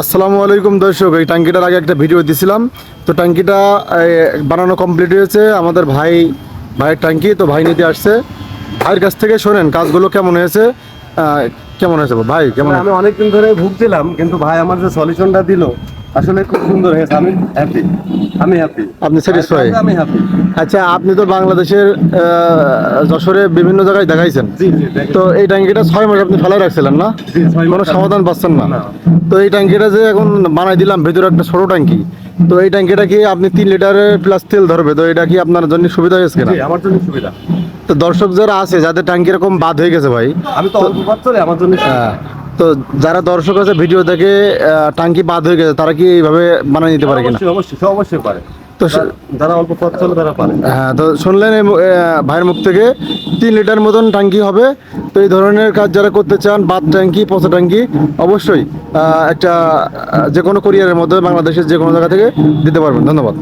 আসসালামু আলাইকুম দর্শক, এই ট্যাঙ্কিটার আগে একটা ভিডিও দিছিলাম। তো ট্যাঙ্কিটা বানানো কমপ্লিট হয়েছে। আমাদের ভাই, ভাইয়ের ট্যাঙ্কি, তো ভাই নিতে আসছে। ভাইয়ের কাছ থেকে শোনেন, কাজগুলো কেমন হয়েছে? কেমন হয়েছে ভাই? কেমন আমি অনেকদিন ধরে ভুগছিলাম, কিন্তু ভাই আমার যে সলিউশনটা দিল আসলে খুব সুন্দর হয়েছে আমি হ্যাপি আমি হ্যাপি আপনি satisfy? আমি হ্যাপি আচ্ছা আপনি তো বাংলাদেশের যশোরে বিভিন্ন জায়গায় দেখাইছেন। তো এই ট্যাঙ্কিটা ছয় মাস আপনি ফেলাই রাখছিলেন না? কোনো সমাধান পাচ্ছেন না। তো এই ট্যাঙ্কিটা যে এখন বানাই দিলাম ভেতরে একটা ছোট ট্যাঙ্কি। তো এই ট্যাঙ্কিটা কি আপনি তিন লিটারের প্লাস তেল ধরবে? তো এটা কি আপনার জন্য সুবিধা হয়েছে কিনা? আমার জন্য সুবিধা। তো দর্শক যারা আছে যাদের ট্যাঙ্কি এরকম বাদ হয়ে গেছে ভাই আমি তো অল্প আমার জন্য। আহ, তো যারা দর্শক আছে ভিডিও দেখে আহ, ট্যাঙ্কি বাদ হয়ে গেছে তারা কি এইভাবে বানিয়ে নিতে পারে কিনা? অবশ্যই অবশ্যই পারে। তো যারা- যারা অল্প পথ চলে তারা পারে। হ্যাঁ তো শুনলেন এই ভাইয়ের মুখ থেকে তিন লিটার মতন ট্যাঙ্কি হবে। তো এই ধরনের কাজ যারা করতে চান বাদ ট্যাঙ্কি পচা ট্যাঙ্কি অবশ্যই একটা যে কোনো কোরিয়ারের মধ্যে বাংলাদেশের যে কোনো জায়গা থেকে দিতে পারবেন। ধন্যবাদ।